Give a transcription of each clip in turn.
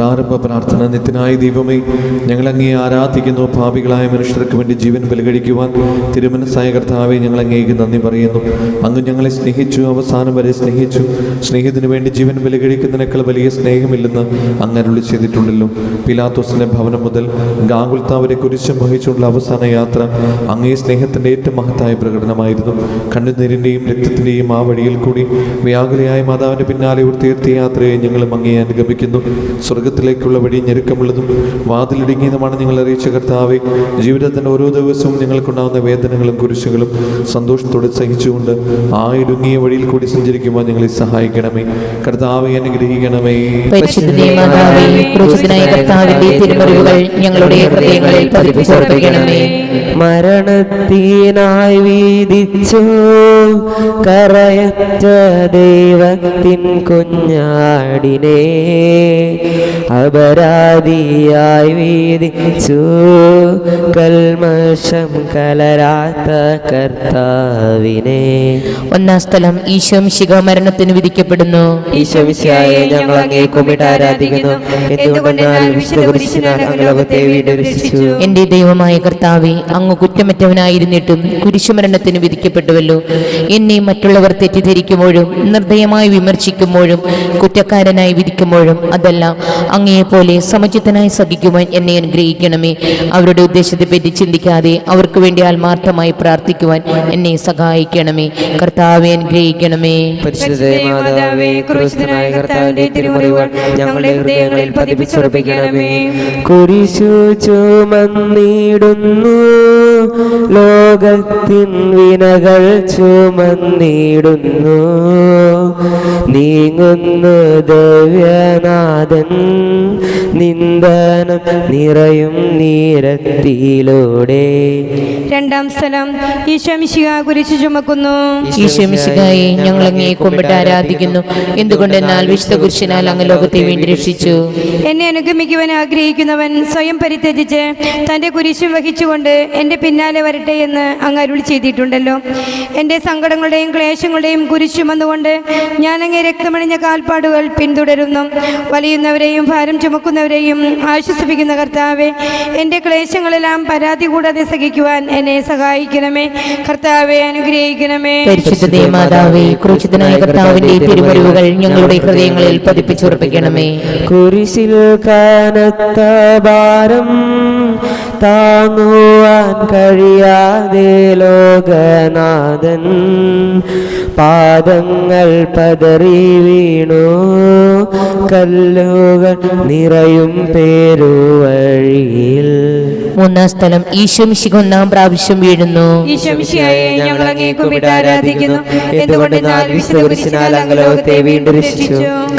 പ്രാരംഭ പ്രാർത്ഥന നിത്യനായ ദൈവമേ ഞങ്ങൾ അങ്ങേ ആരാധിക്കുന്നു. പാപികളായ മനുഷ്യർക്ക് വേണ്ടി ജീവൻ ബലികഴിക്കുവാൻ തിരുമനസായ കർത്താവെ ഞങ്ങൾ അങ്ങേക്ക് നന്ദി പറയുന്നു. അങ്ങ് ഞങ്ങളെ സ്നേഹിച്ചു അവസാനം വരെ സ്നേഹിച്ചു. സ്നേഹത്തിന് വേണ്ടി ജീവൻ ബലികഴിക്കുന്നതിനേക്കാൾ വലിയ സ്നേഹമില്ലെന്ന് അങ്ങ് അരുളി ചെയ്തിട്ടുണ്ടല്ലോ. പിലാത്തോസിന്റെ ഭവനം മുതൽ ഗാഗുൽത്താവരെ കുരിശം വഹിച്ചുള്ള അവസാന യാത്ര അങ്ങേ സ്നേഹത്തിന്റെ ഏറ്റവും മഹത്തായ പ്രകടനമായിരുന്നു. കണ്ണുനീരിന്റെയും രക്തത്തിന്റെയും ആ വഴിയിൽ കൂടി വ്യാകുലയായ മാതാവിന്റെ പിന്നാലെ ഒരു തീർത്ഥയാത്രയെ ഞങ്ങളും അങ്ങേ അനുഗമിക്കുന്നു. സ്വർഗത്തിലേക്കുള്ള വഴി ഞെരുക്കമുള്ളതും വാതിലിടുങ്ങിയതുമാണ് നിങ്ങൾ അറിയിച്ച കർത്താവെ. ജീവിതത്തിന്റെ ഓരോ ദിവസവും നിങ്ങൾക്കുണ്ടാകുന്ന വേദനകളും കുരിശുകളും സന്തോഷത്തോടെ സഹിച്ചുകൊണ്ട് ആ ഇടുങ്ങിയ വഴിയിൽ കൂടി സഞ്ചരിക്കുവാൻ ഞങ്ങളെ സഹായിക്കണമേ. കർത്താവെ അനുഗ്രഹിക്കണമേ ഞങ്ങളുടെ ഹൃദയങ്ങളിൽ പതിപ്പിച്ചോർപ്പിക്കണമേ മരണത്തിനായി വീതിച്ചു കറയറ്റ ദൈവത്തിൻ കുഞ്ഞാടിനെ. അപരാധിയായി വീതിച്ചു. കൽമശം കലരാത്ത കർത്താവിനെ. ഒന്നാം സ്ഥലം ഈശോ ശിഖ മരണത്തിന് വിധിക്കപ്പെടുന്നു. ഈശോമിശിയായെ ഞങ്ങൾ അങ്ങേ കുമ്മിട്ട് ആരാധിക്കുന്നു. എന്തുകൊണ്ടെന്നാൽ വിശുദ്ധ കുരിശിനാൽ അങ്ങ് ലോകത്തെ വീണ്ടും എന്റെ ദൈവമായ കർത്താവെ അങ്ങ് കുറ്റമറ്റവനായിരുന്നിട്ടും കുരിശുമരണത്തിന് വിധിക്കപ്പെട്ടുവല്ലോ. എന്നെ മറ്റുള്ളവർ തെറ്റിദ്ധരിക്കുമ്പോഴും നിർദ്ദയമായി വിമർശിക്കുമ്പോഴും കുറ്റക്കാരനായി വിധിക്കുമ്പോഴും അതെല്ലാം അങ്ങയെപ്പോലെ സമചിത്തനായി സഹിക്കുവാൻ എന്നെ അനുഗ്രഹിക്കണമേ. അവരുടെ ഉദ്ദേശത്തെ പറ്റി ചിന്തിക്കാതെ അവർക്ക് വേണ്ടി ആത്മാർത്ഥമായി പ്രാർത്ഥിക്കുവാൻ എന്നെ സഹായിക്കണമേ. കർത്താവെ അനുഗ്രഹിക്കണമേ. ഞങ്ങളുടെ ഹൃദയങ്ങളിൽ പതിപ്പിച്ചുറപ്പിക്കണമേ. കുരിശു ചുമന്നിടുന്നു. ലോകത്തിൻ വിനകൾ ചുമന്നിടുന്നു. നീങ്ങുന്നു ദിവ്യനാഥൻ നിന്ദനം നിറയും നീരത്തിലൂടെ. രണ്ടാം സ്ഥലം. ഈശ്വമിശിക കുരിശു ചുമക്കുന്നു. ഈശ്വമിശികായി ഞങ്ങൾ അങ്ങേ കുമ്പിട്ട് ആരാധിക്കുന്നു. എന്തുകൊണ്ടെന്നാൽ വിശുദ്ധ കുരിശിനാൽ അങ്ങ് ലോകത്തെ വീണ്ടും രക്ഷിച്ചു? എന്നെ അനുഗമിക്കുവാൻ ആഗ്രഹിക്കുന്നവൻ സ്വയം പരിത്യജിച്ച് തന്റെ കുരിശും വഹിച്ചുകൊണ്ട് എന്റെ പിന്നാലെ വരട്ടെ എന്ന് അങ്ങ് അരുളി ചെയ്തിട്ടുണ്ടല്ലോ. എന്റെ സങ്കടങ്ങളുടെയും ക്ലേശങ്ങളുടെയും കുരിശു വന്നുകൊണ്ട് ഞാൻ അങ്ങേ രക്തമണിഞ്ഞ കാൽപ്പാടുകൾ പിന്തുടരുന്നു. വലിയുന്നവരെയും ഭാരം ചുമക്കുന്നവരെയും ആശ്വസിപ്പിക്കുന്ന കർത്താവെ എന്റെ ക്ലേശങ്ങളെല്ലാം പരാതി കൂടാതെ സഹിക്കുവാൻ എന്നെ സഹായിക്കണമേ. കർത്താവെ അനുഗ്രഹിക്കണമേ. പരിശുദ്ധ മാതാവേ ക്രൂശിതനായ കർത്താവിന്റെ തിരുവരുവുകൾ ഞങ്ങളുടെ ഹൃദയങ്ങളിൽ പതിപ്പിച്ചുറപ്പിക്കണമേ. കുരിശിൽ കനത്ത ഭാരം താങ്ങുവാൻ കഴിയാതെ ലോകനാഥൻ പാദങ്ങൾ പതറി വീണു. കല്ലുകൾ നിറയും പേരുവഴിയിൽ മൂന്നാം സ്ഥലം ഈശോമിശിക ഒന്നാം പ്രാവശ്യം വീഴുന്നു. ഞങ്ങൾ ആരാധിക്കുന്നു. വീണ്ടും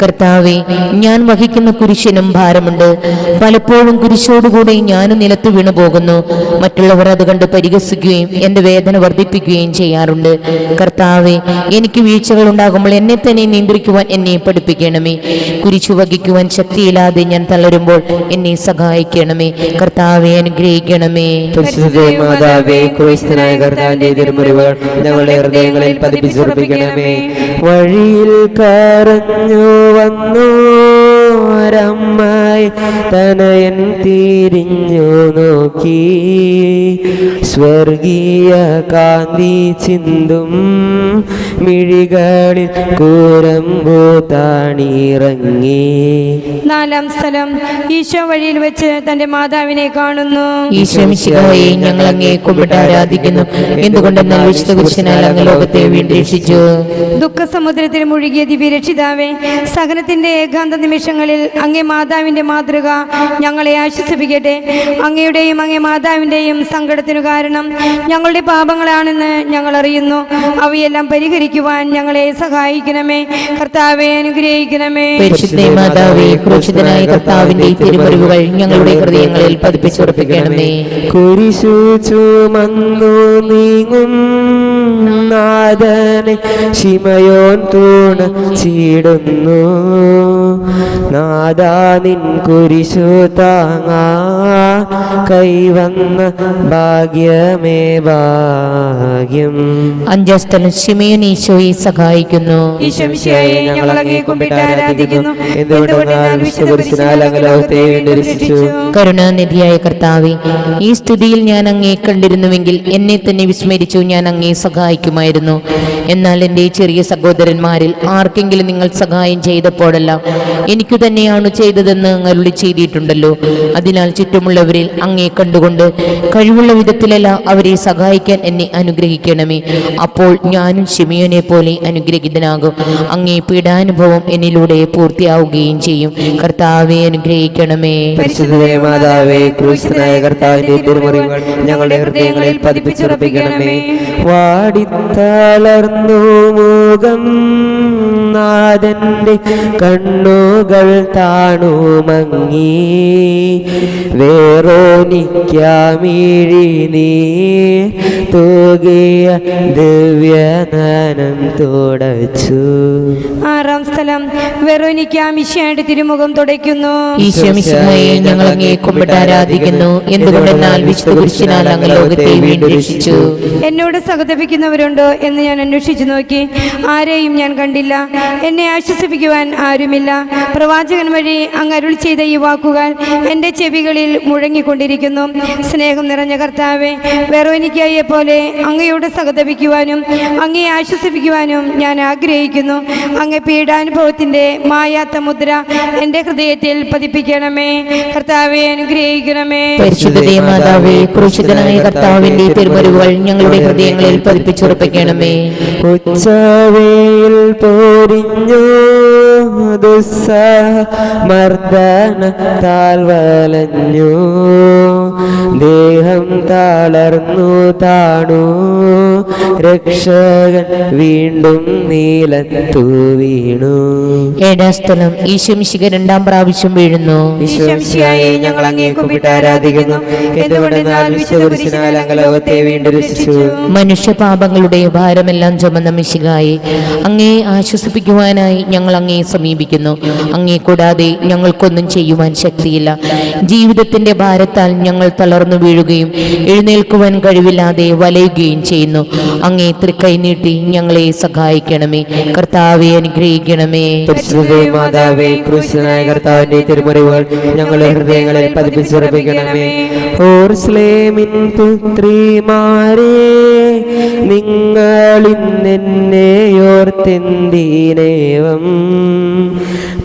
കർത്താവെ ഞാൻ വഹിക്കുന്ന കുരിശിനും ഭാരമുണ്ട്. പലപ്പോഴും കുരിശോടുകൂടെ ഞാനും നിലത്ത് വീണു പോകുന്നു. മറ്റുള്ളവർ അത് കണ്ട് പരിഹസിക്കുകയും എന്റെ വേദന വർദ്ധിപ്പിക്കുകയും ചെയ്യാറുണ്ട്. കർത്താവെ എനിക്ക് വീഴ്ചകൾ ഉണ്ടാകുമ്പോൾ എന്നെ തന്നെ നിയന്ത്രിക്കുവാൻ എന്നെ പഠിപ്പിക്കണമേ. കുരിശു വഹിക്കുവാൻ ശക്തിയില്ലാതെ ഞാൻ തളരുമ്പോൾ എന്നെ സഹായിക്കണമേ. കർത്താവെ അനുഗ്രഹിക്കണമേ മാതാവേ ക്രൈസ്തനായ കർത്താവിന്റെ തിരുമുറിവുകൾ ഞങ്ങളുടെ ഹൃദയങ്ങളിൽ പതിപ്പിച്ചുറപ്പിക്കണമേ. വഴിയിൽ കരഞ്ഞു വന്നു ഒരമ്മായി തനയൻ തിരിഞ്ഞു നോക്കി. സ്വർഗീയ കാന്തി ചിന്തും മിഴികളിൽ കൂരമ്പു താണിറങ്ങി. നാലാം സ്ഥലം ഈശോ വഴിയിൽ വെച്ച് തന്റെ മാതാവിനെ കാണുന്നു. ഈശ്വമിശിഹായെ ഞങ്ങൾ അങ്ങേ കുമ്പിട്ട് ആരാധിക്കുന്നു. എന്തുകൊണ്ടെന്നാൽ വിശുദ്ധ കുരിശിനാൽ അങ്ങ് ലോകത്തെ വീണ്ടും രക്ഷിച്ചു ദുഃഖസമുദ്രത്തിൽ മുഴുകിയ ദിവ്യരക്ഷിതാവേ സഹനത്തിന്റെ ഏകാന്ത നിമിഷങ്ങളിൽ അങ്ങേ മാതാവിന്റെ മാതൃക. ഞങ്ങളെ ആശ്വസിപ്പിക്കട്ടെ. അങ്ങയുടെയും അങ്ങേ മാതാവിന്റെയും സങ്കടത്തിനു കാരണം ഞങ്ങളുടെ പാപങ്ങളാണെന്ന് ഞങ്ങൾ അറിയുന്നു. അവയെല്ലാം പരിഹരിക്കുവാൻ ഞങ്ങളെ സഹായിക്കണമേ. കർത്താവെ അനുഗ്രഹിക്കണമേ. പരിശുദ്ധ മാതാവേ ക്രൂശിതനായ കർത്താവിന്റെ തിരുമറിവുകൾ ഞങ്ങളുടെ ഹൃദയങ്ങളിൽ പതിപ്പിച്ചുറപ്പിക്കണമേ കുരിശു ചുമന്നു നീങ്ങും നാദനെ ശിമയോൻ തൂണ ചീടുന്നു. നാദാ നിൻ കുരിശു താങ്ങാ കൈവന്ന ഭാഗ്യമേ ഭാഗ്യം അഞ്ചസ്ഥലം ശിമയൻ ഈശോയെ സഹായിക്കുന്നു. കരുണാനിധിയായ കർത്താവെ ഈ സ്ഥിതിയിൽ ഞാൻ അങ്ങേ കണ്ടിരുന്നുവെങ്കിൽ എന്നെ തന്നെ വിസ്മരിച്ചു ഞാൻ അങ്ങേ സഹായിക്കുമായിരുന്നു. എന്നാൽ എന്റെ ചെറിയ സഹോദരന്മാരിൽ ആർക്കെങ്കിലും നിങ്ങൾ സഹായം ചെയ്തപ്പോഴെല്ലാം എനിക്കു തന്നെയാണ് ചെയ്തതെന്ന് അങ്ങ് അരുളി ചെയ്തിട്ടുണ്ടല്ലോ. അതിനാൽ ചുറ്റുമുള്ളവരിൽ അങ്ങേ കണ്ടുകൊണ്ട് കഴിവുള്ള വിധത്തിലല്ല അവരെ സഹായിക്കാൻ എന്നെ അനുഗ്രഹിക്കണമേ. അപ്പോൾ ഞാനും ഷിമിയോനെ പോലെ അനുഗ്രഹിതനാകും. അങ്ങേ പീഡാനുഭവം എന്നിലൂടെ പൂർത്തിയാവുകയും ചെയ്യും. കർത്താവെ അനുഗ്രഹിക്കണമേ. മാതാവേ ഞങ്ങളുടെ ഹൃദയങ്ങളിൽ പതിപ്പിച്ചുറപ്പിക്കണമേ. വാടിത്തളർന്നു മുഖം നാഥന്റെ കണ്ണുകൾ താണു മങ്ങി വേറോനിക്കാമിഴി നീ തൂകിയ ദിവ്യനനം തുടച്ചു. ആറാം സ്ഥലം. വെറോനിക്ക മിശയുടെ തിരുമുഖം തുടയ്ക്കുന്നു. ഈശോമിശിഹായെ ഞങ്ങൾ അങ്ങേ കുമ്പിട്ട് ആരാധിക്കുന്നു. എന്തുകൊണ്ടെന്നാൽ വിശുദ്ധ കുരിശിനാൽ അങ്ങ് ലോകത്തെ വീണ്ടും രക്ഷിച്ചു. എന്നോട് സഹതപിക്കുന്നവരുണ്ടോ എന്ന് ഞാൻ അന്വേഷിച്ചു നോക്കി. ആരെയും ഞാൻ കണ്ടില്ല. എന്നെ ആശ്വസിപ്പിക്കുവാൻ ആരുമില്ല. പ്രവാചകൻ വഴി അങ്ങ് അരുൾ ചെയ്ത ഈ വാക്കുകൾ എന്റെ ചെവികളിൽ മുഴങ്ങിക്കൊണ്ടിരിക്കുന്നു. സ്നേഹം നിറഞ്ഞ കർത്താവെ വെറോനിക്കായെ പോലെ അങ്ങയോട് സഹതപിക്കുവാനും അങ്ങയെ ആശ്വസിപ്പിക്കുവാനും ഞാൻ ആഗ്രഹിക്കുന്നു. അങ്ങ് പീഡാനുഭവത്തിന്റെ മായാത്ത മുദ്ര എന്റെ ഹൃദയത്തിൽ പതിപ്പിക്കണമേ. കർത്താവെ അനുഗ്രഹിക്കണമേ. പരിശുദ്ധ മാതാവേ ക്രൂശിതനായ കർത്താവിന്റെ തിരുമരുവുകൾ ഞങ്ങളുടെ ഹൃദയങ്ങളിൽ പതിപ്പിച്ചുറപ്പിക്കണമേ. ഉച്ചവേയിൽ പോരിഞ്ഞു ദുസ്സഹ മർദ്ദനത്താൽ വലഞ്ഞു? ദേഹം തളർന്നു താണു. രക്ഷകൻ വീണ്ടും നീലത്തു വീണു. ഏഴാം സ്ഥലം ഈശോമിശിക രണ്ടാം പ്രാവശ്യം വീഴുന്നു. ഞങ്ങൾ ആരാധിക്കുന്നു എന്തുകൊണ്ടെന്നാൽ വീണ്ടും രക്ഷിച്ചു? മനുഷ്യപാപങ്ങളുടെ ഭാരമെല്ലാം ചുമന്ന മിശികായി അങ്ങേ ആശ്വസിപ്പിക്കുവാനായി ഞങ്ങൾ അങ്ങേ സമീപിക്കുന്നു. അങ്ങേ കൂടാതെ ഞങ്ങൾക്കൊന്നും ചെയ്യുവാൻ ശക്തിയില്ല. ജീവിതത്തിന്റെ ഭാരത്താൽ ഞങ്ങൾ തളർന്നു വീഴുകയും എഴുന്നേൽക്കുവാൻ കഴിവില്ലാതെ വലയുകയും ചെയ്യുന്നു. അങ്ങേ തൃക്കൈ നീട്ടി ഞങ്ങളെ സഹായിക്കണമേ. കർത്താവെ അനുഗ്രഹിക്കണമേ. മാതാവേ കൃഷ്ണനായ കർത്താവിന്റെ തിരുമുറിവുകൾ ഞങ്ങളുടെ ഹൃദയങ്ങളിൽ പതിപ്പിച്ചുറപ്പിക്കണമേ ഓർസ്ലേമിൻ പുത്രിമാരെ നിങ്ങളിന്നെന്നെയോർത്തെന്തിനേവം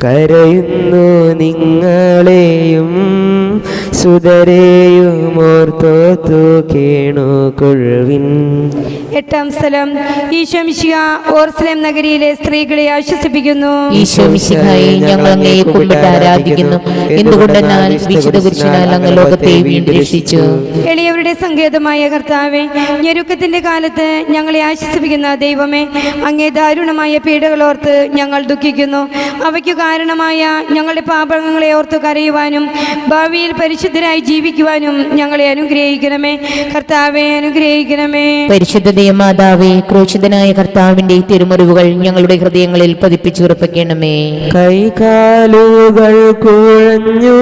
കരയുന്നു നിങ്ങളെയും സുതരെയും ഓർത്തോത്തു കേണുകൊള്ളുവിൻ എട്ടാം സ്ഥലം. ഈശോമിശിക ഓർസ്ലേം നഗരിയിലെ സ്ത്രീകളെ ആശ്വസിപ്പിക്കുന്നു. ഈശോമിശിഹായി ഞങ്ങൾ അങ്ങയെ കുമ്പിട്ട് ആരാധിക്കുന്നു. എന്തുകൊണ്ടെന്നാൽ വിശുദ്ധ കുരിശിനാൽ അങ്ങ് ലോകത്തെ വീണ്ടും രക്ഷിച്ചു. എളിയവരുടെ സങ്കേതമായ കർത്താവെ ഞെരുക്കത്തിന്റെ കാലത്ത് ഞങ്ങളെ ആശ്വസിപ്പിക്കുന്ന ദൈവമേ അങ്ങേ ദാരുണമായ പീഡകളോർത്ത് ഞങ്ങൾ ദുഃഖിക്കുന്നു. അവയ്ക്കു കാരണമായ ഞങ്ങളുടെ പാപങ്ങളെ ഓർത്ത് കരയുവാനും ഭാവിയിൽ പരിശുദ്ധരായി ജീവിക്കുവാനും ഞങ്ങളെ അനുഗ്രഹിക്കണമേ. കർത്താവെ അനുഗ്രഹിക്കണമേ. പരിശുദ്ധ മാതാവേ ക്രൂശിതനായ കർത്താവിന്റെ തിരുമുറിവുകൾ ഞങ്ങളുടെ ഹൃദയങ്ങളിൽ പതിപ്പിച്ചുറപ്പിക്കണമേ കൈകാലുകൾ കുഴഞ്ഞു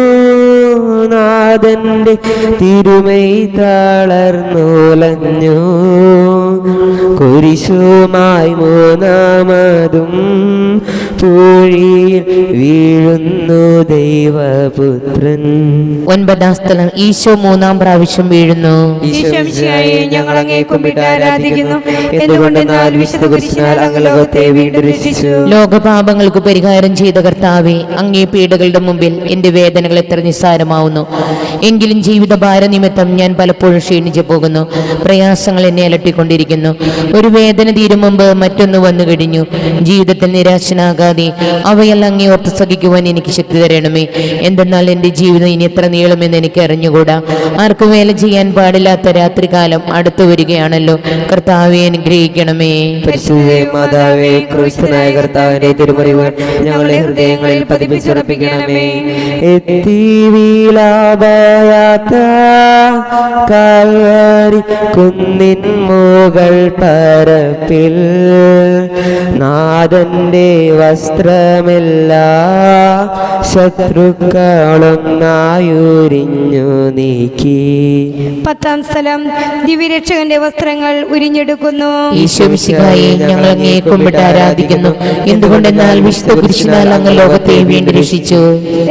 നാഥന്റെ തിരുമൈ തളർന്നുലഞ്ഞു. കുരിശുമായി മൂന്നാമതും പൂഴിയിൽ വീഴുന്നു ദൈവപുത്രൻ. ഒൻപതാം സ്ഥലം ഈശോ മൂന്നാം പ്രാവശ്യം വീഴുന്നു. ഈശോമിശിഹായെ ഞങ്ങൾ അങ്ങേ ആരാധിക്കുന്നു. എന്തുകൊണ്ടെന്നാൽ വിശുദ്ധ കുരിശിനാൽ അങ്ങ് ലോകത്തെ വീണ്ടും രക്ഷിച്ചു. ലോകപാപങ്ങൾക്ക് പരിഹാരം ചെയ്ത കർത്താവെ അങ്ങേ പീഡകളുടെ മുമ്പിൽ എന്റെ വേദനകൾ എത്ര നിസ്സാരമാവുന്നു. എങ്കിലും ജീവിത ഭാരനിമിത്തം ഞാൻ പലപ്പോഴും ക്ഷീണിച്ചു പോകുന്നു. പ്രയാസങ്ങൾ എന്നെ അലട്ടിക്കൊണ്ടിരിക്കുന്നു. ഒരു വേദന തീരും മുമ്പ് മറ്റൊന്ന് വന്നു കഴിഞ്ഞു. ജീവിതത്തിൽ നിരാശനാകാതെ അവയെല്ലാം അങ്ങേ ഓർത്ത് സഹിക്കുവാൻ എനിക്ക് ശക്തി തരണമേ. എന്തെന്നാൽ എന്റെ ജീവിതം ഇനി എത്ര നീളുമെന്ന് എനിക്ക് അറിഞ്ഞുകൂടാ. ആർക്കും വേല ചെയ്യാൻ പാടില്ലാത്ത രാത്രികാലം അടുത്തു വരികയാണല്ലോ. കർത്താവെ അനുഗ്രഹിക്കണമേ. മാതാവേ ക്രിസ്തുനായ കർത്താവിന്റെ തിരുമുറിവുകൾ ഞങ്ങളുടെ ഹൃദയങ്ങളിൽ പതിപ്പിച്ചുറപ്പിക്കണമേ. കാൽവരി കുന്നിൻ മുകൾ പരപ്പിൽ നാഥന്റെ വസ്ത്രമില്ല ശത്രുക്കളൊന്നായുരിഞ്ഞു നീക്കി. പത്താം സ്ഥലം. ദിവ്യരക്ഷകന്റെ വസ്ത്രങ്ങൾ ഉരിഞ്ഞെടുക്കുന്നു. ഈശോമിശിഹായെ ഞങ്ങൾ അങ്ങേ കുമ്പിട്ട് ആരാധിക്കുന്നു. എന്തുകൊണ്ടെന്നാൽ വിശുദ്ധ കുരിശിനാൽ അങ്ങ് ലോകത്തെ വീണ്ടും രക്ഷിച്ചു.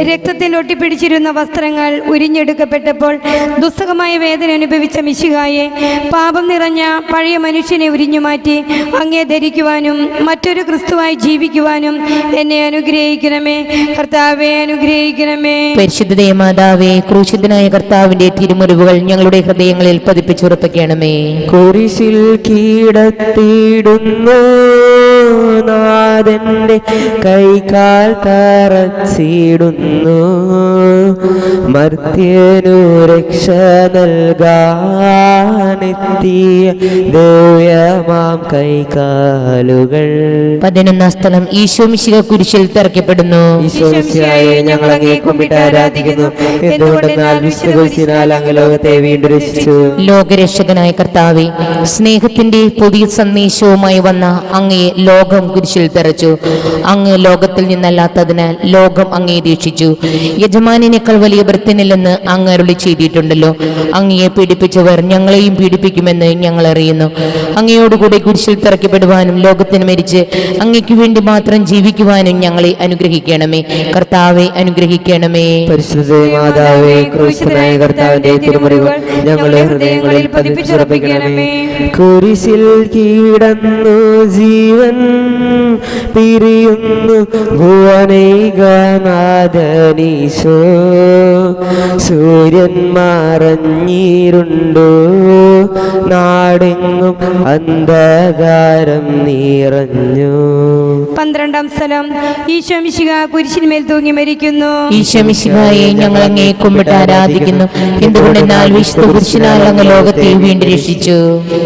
രക്തത്തിൽ ഒട്ടിപ്പിടിച്ചിരുന്ന വസ്ത്രങ്ങൾ ഉരിഞ്ഞെടുക്കപ്പെട്ടപ്പോൾ ദുസ്സഹമായ വേദന അനുഭവിച്ച മിശിഹായെ പാപം നിറഞ്ഞ പഴയ മനുഷ്യനെ ഉരിഞ്ഞു മാറ്റി അങ്ങേ ധരിക്കുവാനും മറ്റൊരു ക്രിസ്തുവായി ജീവിക്കുവാനും എന്നെ അനുഗ്രഹിക്കണമേ. കർത്താവെ അനുഗ്രഹിക്കണമേ. പരിശുദ്ധ മാതാവേ ക്രൂശിതനായ കർത്താവിന്റെ തിരുമുറിവുകൾ ഞങ്ങളുടെ ഹൃദയങ്ങളിൽ പതിപ്പിച്ചുറപ്പിക്കണമേ. കുരിശിൽ കീടത്തിടുന്നു നാഥന്റെ കൈകാൽ തറച്ചിടുന്നു. മർത്യനു രക്ഷ നൽകാനെത്തിയ ദിവ്യമാം കൈകാലുകൾ. പതിനൊന്നാം സ്ഥലം ഈശോമിശിക കുരിശിൽ തിറക്കപ്പെടുന്നു ഈശോമിശിയായി ഞങ്ങൾ അങ്ങേ കുമ്പിട്ട് ആരാധിക്കുന്നു. എന്തുകൊണ്ടെന്നാൽ വിശ്വകുരിശിനാൽ അങ്ങ് ലോകത്തെ വീണ്ടും രക്ഷിച്ചു ലോകരക്ഷകനായ കർത്താവെ സ്നേഹത്തിന്റെ പുതിയ സന്ദേശവുമായി വന്ന അങ്ങയെ ലോകം കുരിശിൽ തെറച്ചു. അങ്ങ് ലോകത്തിൽ നിന്നല്ലാത്തതിനാൽ ലോകം അങ്ങയെ ദീക്ഷിച്ചു യജമാനിനേക്കാൾ വലിയ വൃത്തിനില്ലെന്ന് അങ്ങ് അരുളി ചെയ്തിട്ടുണ്ടല്ലോ. അങ്ങയെ പീഡിപ്പിച്ചവർ ഞങ്ങളെയും പീഡിപ്പിക്കുമെന്ന് ഞങ്ങൾ അറിയുന്നു. അങ്ങയോടുകൂടി കുരിശിൽ തിറക്കപ്പെടുവാനും ലോകത്തിന് മരിച്ച് അങ്ങയ്ക്ക് വേണ്ടി മാത്രം ജീവിക്കുവാനും ഞങ്ങളെ അനുഗ്രഹിക്കണമേ. കർത്താവെ അനുഗ്രഹിക്കണമേ. പരിശുദ്ധ മാതാവേ കർത്താവിന്റെ ഞങ്ങളുടെ ഹൃദയങ്ങളിൽ പതിപ്പിച്ചുറപ്പിക്കണമേ. കുരിശിൽ കീടന്നു ജീവൻ പിരിയുന്നു ഭുവനൈകനാഥനീശോ സൂര്യൻ മറഞ്ഞിരുണ്ടു നാടെങ്ങും അന്ധകാരം നിറഞ്ഞു. പന്ത്രണ്ടാം സ്ഥലം ഈശോമിശിക കുരിശിന്മേൽ തൂങ്ങി മരിക്കുന്നു. ഈശ്വമിശികയെ ഞങ്ങൾ അങ്ങേ കുമ്പിട്ട് ആരാധിക്കുന്നു. എന്തുകൊണ്ടെന്നാൽ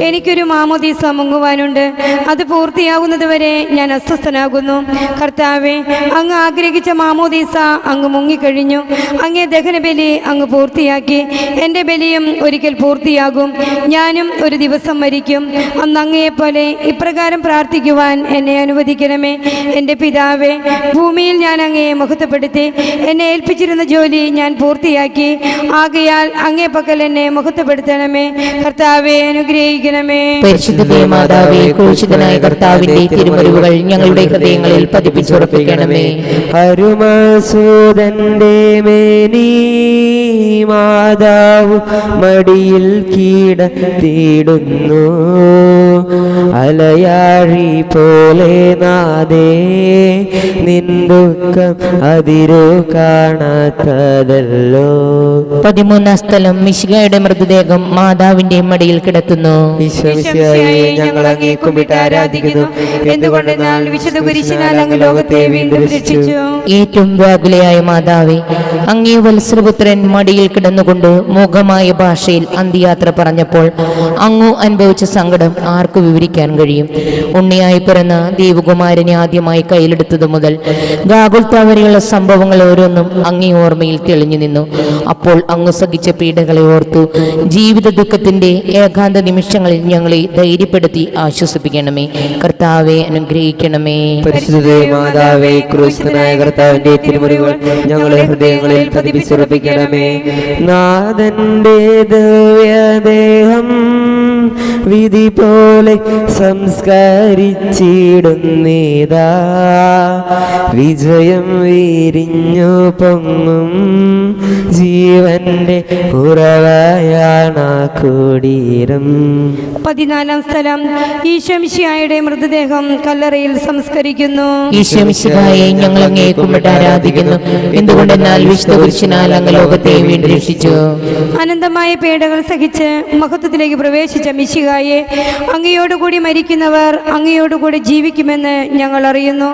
എനിക്കൊരു മാമോദീസ മുങ്ങുവാനുണ്ട്. അത് പൂർത്തിയാകുന്നത് വരെ ഞാൻ അസ്വസ്ഥനാകുന്നു. കർത്താവെ അങ്ങ് ആഗ്രഹിച്ച മാമോദീസ അങ്ങ് മുങ്ങിക്കഴിഞ്ഞു. അങ്ങേ ദഹനബലി അങ്ങ് പൂർത്തിയാക്കി. എന്റെ ബലിയും ഒരിക്കൽ പൂർത്തിയാകും. ഞാനും ഒരു ദിവസം മരിക്കും. അന്ന് അങ്ങയെപ്പോലെ ഇപ്രകാരം പ്രാർത്ഥിക്കുവാൻ എന്നെ അനുവദിക്കണമേ. എന്റെ പിതാവേ ഭൂമിയിൽ ഞാൻ അങ്ങയെ മഹത്വപ്പെടുത്തി. എന്നെ ഏൽപ്പിച്ചിരുന്ന ജോലി ഞാൻ പൂർത്തിയാക്കി. ആകയാൽ അങ്ങേ പക്കൽ എന്നെ മുഖത്തുപെടുത്തണമേ കർത്താവെ അനുഗ്രഹിക്കണമേ. പരിശുദ്ധമേ മാതാവേ ക്രൂശിതനായ കർത്താവിന്റെ തിരുമുറിവുകൾ ഞങ്ങളുടെ ഹൃദയങ്ങളിൽ പതിപ്പിച്ചുറപ്പിക്കണമേ. അരുമസൂതന്റെ മേനി മാതാവ് മടിയിൽ കീട കീടത്തിടുന്നു അലയാഴി പോലെ നാദേ നിൻ ദുഃഖം അതിരു കാണാത്തതല്ലോ. പതിമൂന്നാം സ്ഥലം മിശികയുടെ മൃതദേഹം മാതാവിന്റെ മടിയിൽ കിടത്തുന്നു. ഞങ്ങൾ അങ്ങേ കുമ്പിട്ട് ആരാധിക്കുന്നു. എന്തുകൊണ്ടെന്നാൽ വിശുദ്ധ കുരിശിനാൽ അങ്ങ് ലോകത്തെ വീണ്ടും രക്ഷിച്ചു? ഏറ്റവും വ്യാകുലയായ മാതാവേ അങ്ങേ വത്സരപുത്രൻ മടിയിൽ കിടന്നുകൊണ്ട് മുഖമായ ഭാഷയിൽ അന്ത്യയാത്ര പറഞ്ഞപ്പോൾ അങ്ങു അനുഭവിച്ച സങ്കടം ആർക്കു വിവരിക്കാൻ കഴിയും. ഉണ്ണിയായി പിറന്ന ദേവകുമാരനെ ആദ്യമായി കയ്യിലെടുത്തത് മുതൽ ഗാകുൽത്ത വരെയുള്ള സംഭവങ്ങൾ ഓരോന്നും അങ്ങേ ഓർമ്മയിൽ തെളിഞ്ഞു നിന്നു. അപ്പോൾ അങ്ങ് സഹിച്ച പീഡകളെ ഓർത്തു ജീവിത ദുഃഖത്തിന്റെ ഏകാന്ത നിമിഷങ്ങളിൽ ഞങ്ങളെ ധൈര്യപ്പെടുത്തി ആശ്വസിപ്പിക്കണമേ. കർത്താവെ അനുഗ്രഹിക്കണമേ. പരിശുദ്ധ മാതാവേ ക്രൂശനായ കർത്താവിന്റെ തിരുമുറികൾ ഞങ്ങളെ ഹൃദയങ്ങളിൽ പതിപ്പിച്ചുറപ്പിക്കണമേ. നാഥന്റെ ദിവ്യദേഹം വിധി പോലെ സംസ്കരിച്ചിടുന്നേതാ വിജയം വീരിഞ്ഞു പൊങ്ങും ജീവന്റെ ഉറവയാണ കൂടീരം. പതിനാലാം സ്ഥലം ഈശ്വംശിയായുടെ മൃതദേഹം കല്ലറയിൽ സംസ്കരിക്കുന്നു. ഈശ്വമിശിഹായെ ഞങ്ങൾ അങ്ങേ കുമ്പിട്ട് ആരാധിക്കുന്നു. എന്തുകൊണ്ടെന്നാൽ വിശുദ്ധ പുരുഷനാൽ അങ്ങ് ലോകത്തെ വീണ്ടും രക്ഷിച്ചു. അനന്തമായ പേടകൾ സഹിച്ച് മഹത്വത്തിലേക്ക് പ്രവേശിച്ച മിശിഹായെ അങ്ങയോടുകൂടി മരിക്കുന്നവർ അങ്ങയോടുകൂടി ജീവിക്കുമെന്ന് ഞങ്ങൾ അറിയുന്നു.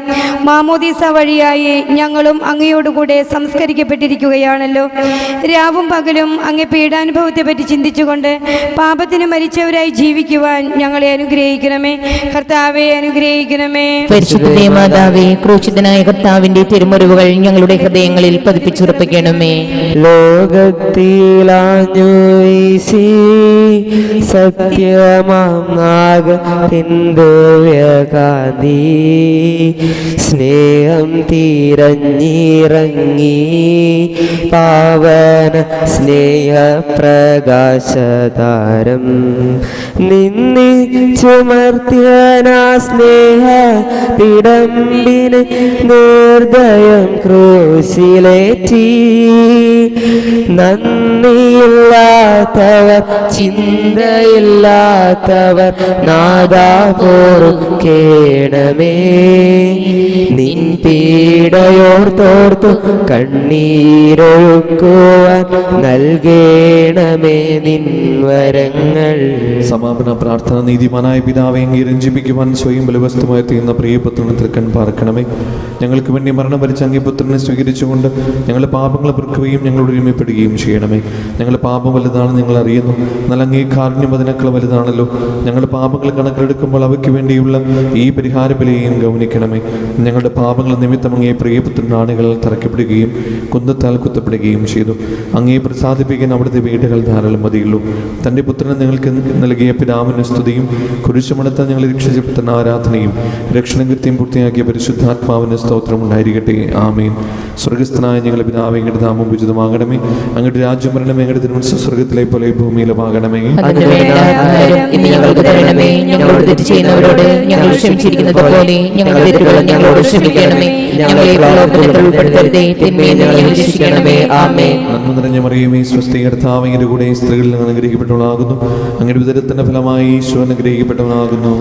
മാമോദീസ വഴിയായി ഞങ്ങളും അങ്ങയോടുകൂടെ സംസ്കരിക്കപ്പെട്ടിരിക്കുകയാണല്ലോ. രാവും പകലും അങ്ങ് പീഡാനുഭവത്തെ പറ്റി ചിന്തിച്ചുകൊണ്ട് പാപത്തിന് മരിച്ചവരായി ജീവിക്കുവാൻ ഞങ്ങളെ അനുഗ്രഹിക്കണമേ. കർത്താവെ അനുഗ്രഹിക്കണമേ. പരിശുദ്ധ മാതാവേ ക്രൂശിതനായ കർത്താവിന്റെ തിരുമുറിവുകൾ ഞങ്ങളുടെ ഹൃദയങ്ങളിൽ പതിപ്പിച്ചുറപ്പിക്കണമേ. ലോകത്തിലാഞ്ഞു വീശി നാഗത്തിന്ദവ്യകാന്തി സ്നേഹം തീരഞ്ഞിറങ്ങി പാവന സ്നേഹപ്രകാശതാരം. നിന്നിച്ചുമർത്യനാ സ്നേഹ തിടമ്പിന് നിർദ്ദയം ക്രൂശിലേറ്റി. നന്ദിയില്ലാത്തവർ ചിന്തയില്ലാത്തവർ നാദാ പോറുക്കേണമേ നിൻ പീഡയോർത്തോർത്തു കണ്ണീരൊഴുക്കുവാൻ നൽകേണമേ നിൻ വരങ്ങൾ. സമാപന പ്രാർത്ഥന നീതിമാനായ പിതാവെ രഞ്ജിപ്പിക്കുവാൻ സ്വയം ബലവസ്തുമായി തീർന്ന പ്രിയപുത്രനെ തൃക്കൺ പാർക്കണമേ. ഞങ്ങൾക്ക് വേണ്ടി മരണം വരിച്ച അങ്ങേ പുത്രനെ സ്വീകരിച്ചുകൊണ്ട് ഞങ്ങളുടെ പാപങ്ങളെ പൊറുക്കുകയും ഞങ്ങളോട് ഒരുമപ്പെടുകയും ചെയ്യണമേ. ഞങ്ങളുടെ പാപം വലുതാണ് ഞങ്ങൾ അറിയുന്നു. എന്നാൽ അങ്ങേ കാരുണ്യം അതിനേക്കാൾ വലുതാണല്ലോ ഞങ്ങളുടെ പാപങ്ങൾ കണക്കിലെടുക്കുമ്പോൾ അവയ്ക്ക് വേണ്ടിയുള്ള ഈ പരിഹാര ബലിയെയും ഗൗനിക്കണമേ. ഞങ്ങളുടെ പാപങ്ങൾ നിമിത്തം അങ്ങേ പ്രിയപുത്രൻ ആണികളിൽ തറയ്ക്കപ്പെടുകയും കുന്നത്താൽ കുത്തപ്പെടുകയും ചെയ്തു. അങ്ങേ പ്രസാദിപ്പിക്കാൻ അവിടുത്തെ വീടുകൾ ധാരാളം മതിയുള്ളൂ. തന്റെ പുത്രനെ നിങ്ങൾക്ക് നൽകിയ പിതാവിന് സ്തുതിയും കുരിശുമണത്ത ഞങ്ങൾ രക്ഷിച്ച പുത്രൻ ആരാധനയും രക്ഷണകൃത്യം പൂർത്തിയാക്കിയ പരിശുദ്ധാത്മാവിന് സ്തോത്രം ഉണ്ടായിരിക്കട്ടെ. ആമേൻ. സ്വർഗസ്ഥനായ ഞങ്ങളുടെ പിതാവ് എങ്ങയുടെ നാമം ഉചിതമാകണമേ. അങ്ങോട്ട് രാജ്യം വരണമേ. തിരുവനന്തപുരം സ്വർഗത്തിലെ പോലെ ഭൂമിയിലുമാകണമേ ഇന്ന് ഞങ്ങൾക്ക് തരണമേ. ഞങ്ങളോട് തെറ്റ് ചെയ്യുന്നവരോട് ഞങ്ങൾ ക്ഷമിച്ചിരിക്കുന്നത് പോലെ തെറ്റുകൾ ഞങ്ങളോട് ക്ഷമിക്കണമേ. ഞങ്ങളെ പ്രലോഭനത്തിൽ ഉൾപ്പെടുത്തരുതേ. തിന്മയിൽ ഞങ്ങളെ രക്ഷിക്കണമേ ആമേ നന്മ നിറഞ്ഞ മറിയമേ സ്വസ്തി കർത്താവിന്റെ കൂടെ സ്ത്രീകളിൽ നിന്ന് അനുഗ്രഹിക്കപ്പെട്ടവളാകുന്നു. അങ്ങനെ വിതരത്തിന്റെ ഫലമായി ഈശോ അനുഗ്രഹിക്കപ്പെട്ടവനാകുന്നു.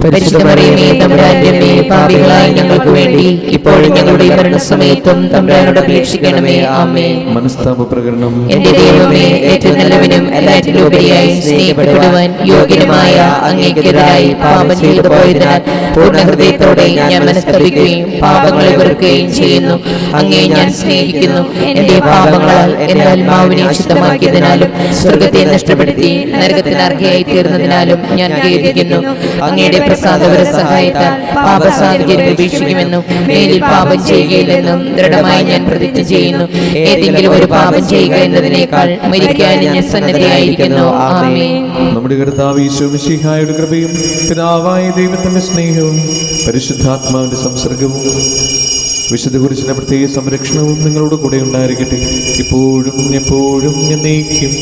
പാപികളായ ഞങ്ങൾക്ക് വേണ്ടി ഇപ്പോഴും ഞങ്ങളുടെ മരണസമയത്തും തമ്പുരാനോട് അപേക്ഷിക്കണമേ. ആമേ മനസ്താപ പ്രകടനം എന്റെ ദൈവമേ ഏറ്റവും നല്ലവനും എല്ലാറ്റിലും ഉപരിയായി സ്നേഹപ്പെടുവാൻ യോഗ്യനുമായ അങ്ങേക്കെതിരായി പാപം ചെയ്തു പോയതിനാൽ പൂർണ ഹൃദയത്തോടെ ഞാൻ മനസ്തപിക്കുകയും പാപങ്ങളെ വെറുക്കുകയും ചെയ്യുന്നു. അങ്ങേ ഞാൻ സ്നേഹിക്കുന്നു. എന്റെ പാപങ്ങളാൽ എന്റെ ആത്മാവിനെ ശുദ്ധമാക്കിയതിനാലും സ്വർഗത്തെ നഷ്ടപ്പെടുത്തി നരകത്തിന് അർഹയായി തീർന്നതിനാലും ഞാൻ ഖേദിക്കുന്നു. അങ്ങയുടെ പ്രസാദപര സഹായത്താൽ പാപസാഹചര്യം ഉപേക്ഷിക്കുമെന്നും മേലിൽ പാപം ചെയ്യുകയില്ലെന്നും ദൃഢമായി ഞാൻ പ്രതിജ്ഞ ചെയ്യുന്നു. ഏതെങ്കിലും ഒരു പാപം ചെയ്യുക എന്നതിനേക്കാൾ മരിക്കാൻ ഞാൻ സന്നദ്ധയായിരിക്കുന്നു. ആമേ നമ്മുടെ കർത്താവ് ഈശോ മിശിഹായുടെ കൃപയും പിതാവായ ദൈവത്തിന്റെ സ്നേഹവും പരിശുദ്ധാത്മാവിന്റെ സംസർഗവും വിശുദ്ധ കുരിശിന്റെ പ്രത്യേക സംരക്ഷണവും നിങ്ങളോട് കൂടെ ഉണ്ടായിരിക്കട്ടെ. ഇപ്പോഴും എപ്പോഴും എന്നേക്കും